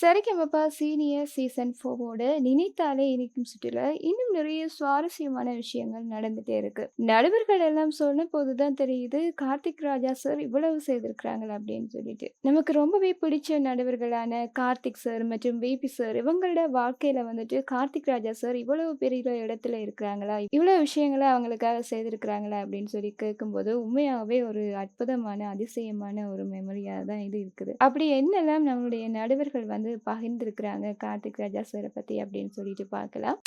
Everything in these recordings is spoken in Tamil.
சரிகமபா சீனியர் சீசன் ஃபோரோட நினைத்தாலே இனிக்கும் சுற்றுல இன்னும் நிறைய சுவாரஸ்யமான விஷயங்கள் நடந்துட்டே இருக்கு. நடுவர்கள் எல்லாம் சொன்ன தான் தெரியுது, கார்த்திக் ராஜா சார் இவ்வளவு செய்திருக்கிறாங்களா அப்படின்னு சொல்லிட்டு. நமக்கு ரொம்பவே பிடிச்ச நடுவர்களான கார்த்திக் சார் மற்றும் பிபி சார் இவங்களோட வாழ்க்கையில வந்துட்டு கார்த்திக் ராஜா சார் இவ்வளவு பெரிய இடத்துல இருக்கிறாங்களா? இவ்வளவு விஷயங்களை அவங்களுக்காக செய்திருக்கிறாங்களா? அப்படின்னு சொல்லி கேட்கும்போது, உண்மையாகவே ஒரு அற்புதமான, அதிசயமான ஒரு மெமரியா தான் இது இருக்குது. அப்படி என்னெல்லாம் நம்மளுடைய நடுவர்கள் வந்து பகிர்ந்துருக்கிறாங்க கார்த்திக் ராஜா சாரை பற்றி அப்படின்னு சொல்லிட்டு பார்க்கலாம்.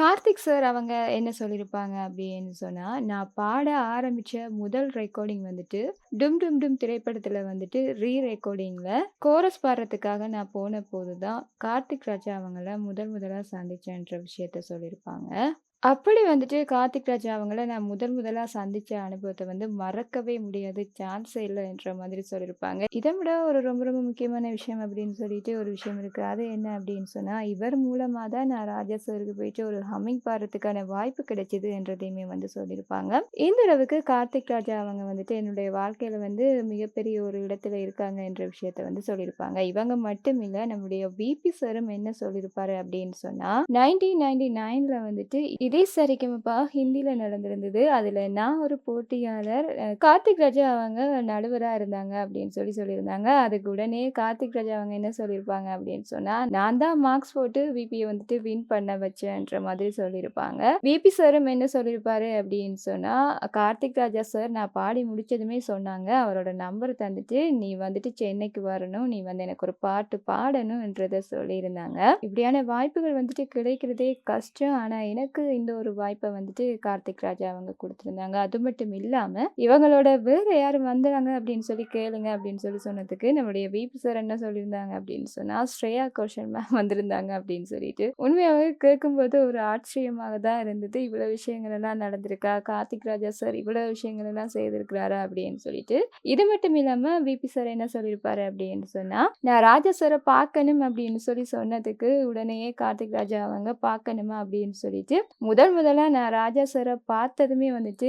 கார்த்திக் சார் அவங்க என்ன சொல்லியிருப்பாங்க அப்படின்னு சொன்னால் நான் பாட ஆரம்பித்த முதல் ரெக்கார்டிங் வந்துட்டு, டும் டும் டும் திரைப்படத்தில் வந்துட்டு ரீ ரெக்கார்டிங்கில் கோரஸ் பாடுறதுக்காக நான் போன போது தான், கார்த்திக் ராஜா அவங்கள முதல் முதலாக சந்திச்சேன்ற விஷயத்த சொல்லியிருப்பாங்க. அப்படி வந்துட்டு கார்த்திக் ராஜா அவங்கள நான் முதல் முதலா சந்திச்ச அனுபவத்தை வந்து மறக்கவே முடியாது. சான்ஸே என்ற மாதிரி சொல்லியிருப்பாங்க. இதை விட ஒரு ரொம்ப ரொம்ப முக்கியமான விஷயம் அப்படின்னு சொல்லிட்டு ஒரு விஷயம் இருக்கு. அது என்ன அப்படின்னு சொன்னா, இவர் மூலமா தான் நான் ராஜா சாருக்கு போயிட்டு ஒரு ஹம்மிங் பாடுறதுக்கான வாய்ப்பு கிடைச்சது என்றதையுமே வந்து சொல்லியிருப்பாங்க. இந்த அளவுக்கு கார்த்திக் ராஜா அவங்க வந்துட்டு என்னுடைய வாழ்க்கையில வந்து மிகப்பெரிய ஒரு இடத்துல இருக்காங்க என்ற விஷயத்த வந்து சொல்லியிருப்பாங்க. இவங்க மட்டும் இல்ல, நம்முடைய விபி சரும் என்ன சொல்லியிருப்பாரு அப்படின்னு சொன்னா, 1999ல வந்துட்டு இதே சரிகமப்பா ஹிந்தியில் நடந்திருந்தது. அதில் நான் ஒரு போட்டியாளர். கார்த்திக் ராஜா அவங்க நடுவராக இருந்தாங்க அப்படின்னு சொல்லி சொல்லியிருந்தாங்க. அதுக்கு உடனே கார்த்திக் ராஜா அவங்க என்ன சொல்லியிருப்பாங்க அப்படின்னு சொன்னால் நான் தான் மார்க்ஸ் போட்டு விபியை வந்துட்டு வின் பண்ண வச்சேன்ற மாதிரி சொல்லியிருப்பாங்க. விபி சாரும் என்ன சொல்லியிருப்பாரு அப்படின்னு சொன்னால் கார்த்திக் ராஜா சார் நான் பாடி முடிச்சதுமே சொன்னாங்க. அவரோட நம்பர் தந்துட்டு, "நீ வந்துட்டு சென்னைக்கு வரணும். நீ வந்து எனக்கு ஒரு பாட்டு பாடணும்ன்றத" சொல்லியிருந்தாங்க. இப்படியான வாய்ப்புகள் வந்துட்டு கிடைக்கிறதே கஷ்டம். ஆனால் எனக்கு இந்த ஒரு வாய்ப்பை வந்துட்டு கார்த்திக் ராஜா அவங்க கொடுத்துருந்தாங்க அது மட்டும் இல்லாமல் இவங்களோட வேறு யாரும் வந்தாங்க அப்படின்னு சொல்லி கேளுங்க அப்படின்னு சொல்லி சொன்னதுக்கு, நம்முடைய விபி சார் என்ன சொல்லியிருந்தாங்க அப்படின்னு சொன்னால் ஸ்ரேயா கோஷன் மேம் வந்திருந்தாங்க அப்படின்னு சொல்லிட்டு. உண்மையாக கேட்கும்போது ஒரு ஆச்சரியமாக தான் இருந்தது. இவ்வளோ விஷயங்கள் எல்லாம் நடந்திருக்கா? கார்த்திக் ராஜா சார் இவ்வளோ விஷயங்கள் எல்லாம் செய்திருக்கிறாரா? அப்படின்னு சொல்லிட்டு. இது மட்டும் இல்லாமல் விபி சார் என்ன சொல்லியிருப்பாரு அப்படின்னு சொன்னால் நான் ராஜா சாரை பார்க்கணும் அப்படின்னு சொல்லி சொன்னதுக்கு, உடனேயே கார்த்திக் ராஜா அவங்க பார்க்கணுமா அப்படின்னு சொல்லிட்டு, முதல் முதலாக நான் ராஜா சாரை பார்த்ததுமே வந்துட்டு,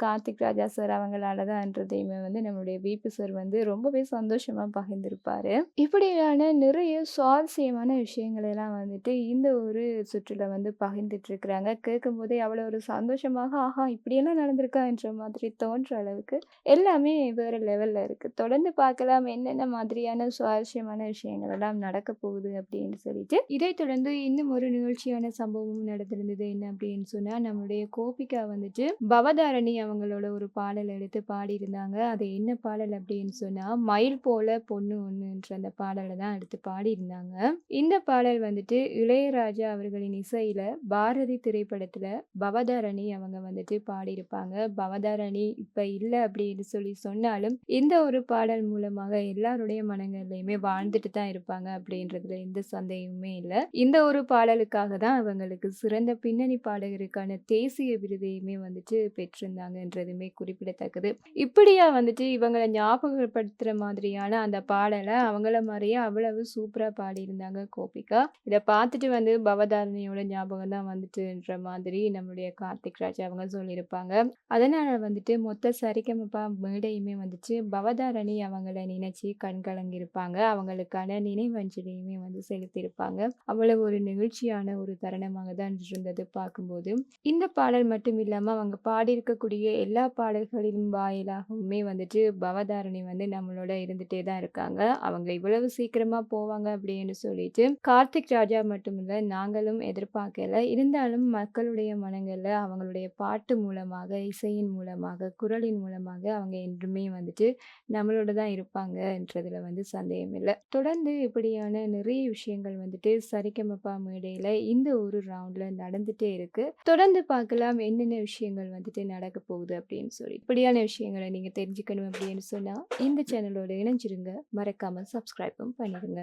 கார்த்திக் ராஜா சார் அவங்களால தான்ன்றதையுமே வந்து நம்மளுடைய விபி சார் வந்து ரொம்பவே சந்தோஷமாக பகிர்ந்திருப்பார் இப்படியான நிறைய சுவாரஸ்யமான விஷயங்களெல்லாம் வந்துட்டு இந்த ஒரு சுற்றுல வந்து பகிர்ந்துட்டுருக்குறாங்க கேட்கும்போதே அவ்வளோ ஒரு சந்தோஷமாக, ஆஹா! இப்படியெல்லாம் நடந்திருக்கான்ற மாதிரி தோன்ற அளவுக்கு எல்லாமே வேறு லெவலில் இருக்குது தொடர்ந்து பார்க்கலாம் என்னென்ன மாதிரியான சுவாரஸ்யமான விஷயங்கள் எல்லாம் நடக்க போகுது அப்படின்னு சொல்லிட்டு. இதைத் தொடர்ந்து இன்னும் ஒரு நிகழ்ச்சியான சம்பவமும் நடந்திருந்தது. என்ன அப்படின்னு சொன்னா, நம்மளுடைய கோபிகா வந்துட்டு பவதாரணி அவங்களோட ஒரு பாடல் எடுத்து பாடியிருந்தாங்க. அது என்ன பாடல் அப்படின்னு சொன்னா, மயில் போல பொண்ணு ஒண்ணுன்ற அந்த பாடலை தான் எடுத்து பாடியிருந்தாங்க. இந்த பாடல் வந்துட்டு இளையராஜா அவர்களின் இசையில பாரதி திரைப்படத்துல பவதாரணி அவங்க வந்துட்டு பாடியிருப்பாங்க. பவதாரணி இப்ப இல்லை அப்படின்னு சொல்லி சொன்னாலும், இந்த ஒரு பாடல் மூலமாக எல்லாருடைய மனங்கள்லயுமே வாழ்ந்துட்டு தான் இருப்பாங்க அப்படின்றதுல எந்த சந்தேகமுமே இல்லை இந்த ஒரு பாடலுக்காக தான் அவங்களுக்கு சிறந்த பின்னணி பாடகருக்கான தேசிய விருதையுமே வந்துட்டு பெற்றிருந்தாங்கன்றதுமே குறிப்பிடத்தக்கது. இப்படியா வந்துட்டு இவங்களை ஞாபகப்படுத்துற மாதிரியான அந்த பாடலை அவங்கள மாதிரியே அவ்வளவு சூப்பரா பாடியிருந்தாங்க கோபிகா. இதை பார்த்துட்டு வந்து பவதாரணியோட ஞாபகம் தான் வந்துட்டுன்ற மாதிரி நம்மளுடைய கார்த்திக் ராஜ் அவங்க சொல்லியிருப்பாங்க. அதனால வந்துட்டு மொத்த சரிகமப்பா மேடையுமே வந்துட்டு பவதாரணி அவங்கள நினைச்சு கண்கலங்கியிருப்பாங்க அவங்களுக்கான நினைவஞ்சலியுமே வந்து செலுத்தியிருப்பாங்க. அவ்வளவு ஒரு நெகிழ்ச்சியான ஒரு தருணமாக தான் இருந்தது பார்க்கும்போது. இந்த பாடல் மட்டும் இல்லாமல் அவங்க பாடியிருக்கக்கூடிய எல்லா பாடல்களின் வாயிலாகவுமே வந்துட்டு பவதாரணி வந்து நம்மளோட இருந்துட்டே தான் இருக்காங்க. அவங்க இவ்வளவு சீக்கிரமா போவாங்க அப்படின்னு சொல்லிட்டு கார்த்திக் ராஜா மட்டும் இல்ல, நாங்களும் எதிர்பார்க்கல. இருந்தாலும் மக்களுடைய மனங்கள்ல அவங்களுடைய பாட்டு மூலமாக, இசையின் மூலமாக, குரலின் மூலமாக அவங்க என்றுமே வந்துட்டு நம்மளோட தான் இருப்பாங்கன்றதுல வந்து சந்தேகம் இல்லை தொடர்ந்து இப்படியான நிறைய விஷயங்கள் வந்துட்டு சரிகமபா மேடையில இந்த ஒரு ரவுண்ட்ல நடந்துட்டே இருக்கு. தொடர்ந்து பார்க்கலாம் என்னென்ன விஷயங்கள் வந்துட்டு நடக்க போகுது அப்படின்னு சொல்லி. இப்படியான விஷயங்கள நீங்க தெரிஞ்சுக்கணும் அப்படின்னு சொன்னா, இந்த சேனலோட இணைஞ்சிருங்க. மறக்காம சப்ஸ்கிரைபும் பண்ணிடுங்க.